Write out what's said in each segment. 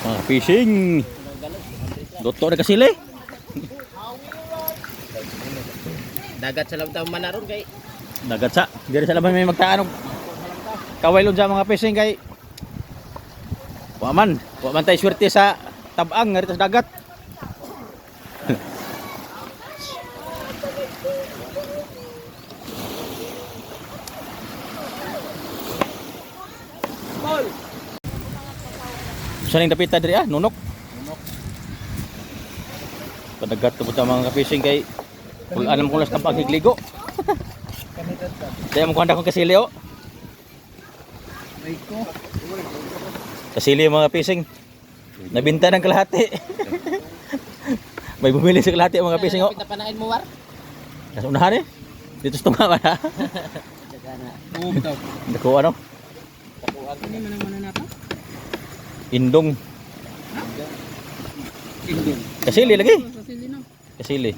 Mga fishing. Luto na kasili. Dagat sa labang taong manaron kay Dagat sa. Diri sa laban may magtaan og kawaylon sa mga fishing kay Wa man, wa man tay swerte sa tabang ngarito sa dagat. Saan yung dapita diri ah? Nunok. Padagat to sa mga fishing kay kung alam ko lang sa pagigligo. Kaya mo kasili oh. Ko. Kasili yung mga fishing. Nabinta ng kalahati. May bumili sa kalahati ang mga fishing oh. Kita panain mo war. Nasa unahan eh. Dito sa tunga ba na? Naku ano? Takuan. Ano man ang mananapa? Indong. Indong. Kasili lagi. Sa sili no. Kasili.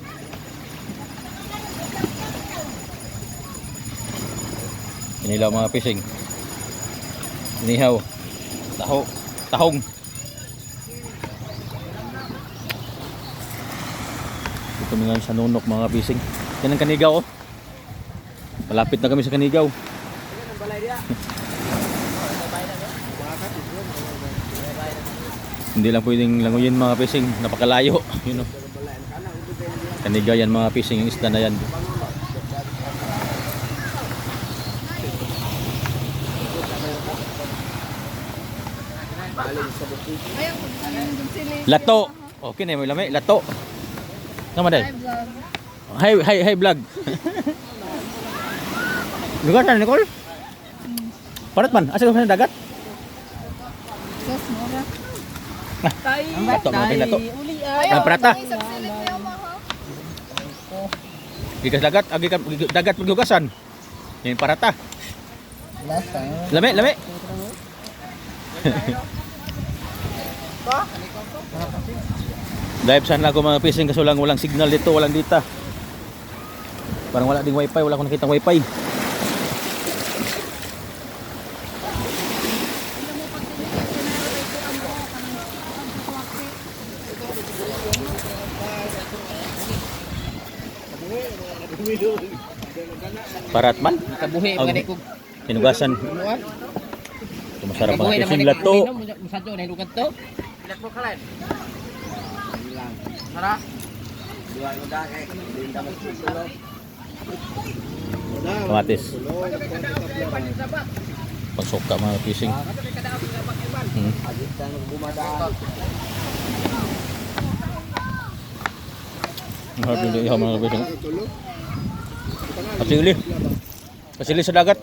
Inilaw mga fishing. Inihaw. Taho. Tahong. Kami ngayon sa nunok mga fishing. Yan ang kanigaw oh. Malapit na kami sa kanigaw. Hindi lang pwedeng languyin mga fishing. Napakalayo. Yun oh. Kanigaw yan mga fishing. Yung isda na yan. Lato. Okay na may lami. Lato. Nama day. Hi hi hi vlog. Lugar na Nicole? Parat man. Asa ka sa dagat? Sos, mura. Tay. Ang prata. ang isang silid niya, maha. Gikas dagat, agi ka dagat paglugasan. Yung parata. Lami, lami. Dive sana ako mga fishing kaso lang walang signal dito, walang data. Parang wala ding wifi, wala akong nakitang wifi. Parat man, Kabuhi Ang- mga di ko. sinugasan. Muar. Ito masarap di ko lato. Musadyo na hilugan to. Ilat mo kalan. Sara. Kamatis. Pagsuka mga fishing. Hmm. Mahal din ihaw mga fishing. Pasili. Pasili sa dagat.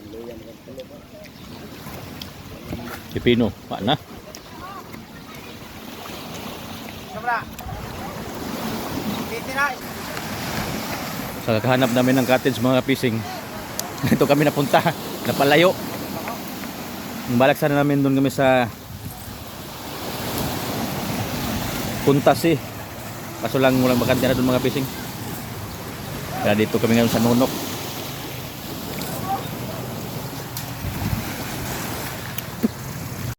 Pipino. Wala na. Sa kakahanap namin ng cottage mga fishing. Ito kami napunta. Napalayo. Balak sana namin doon kami sa Puntasi. Kaso lang walang bakante na doon mga fishing. Kaya dito kami ngayon sa Nunok.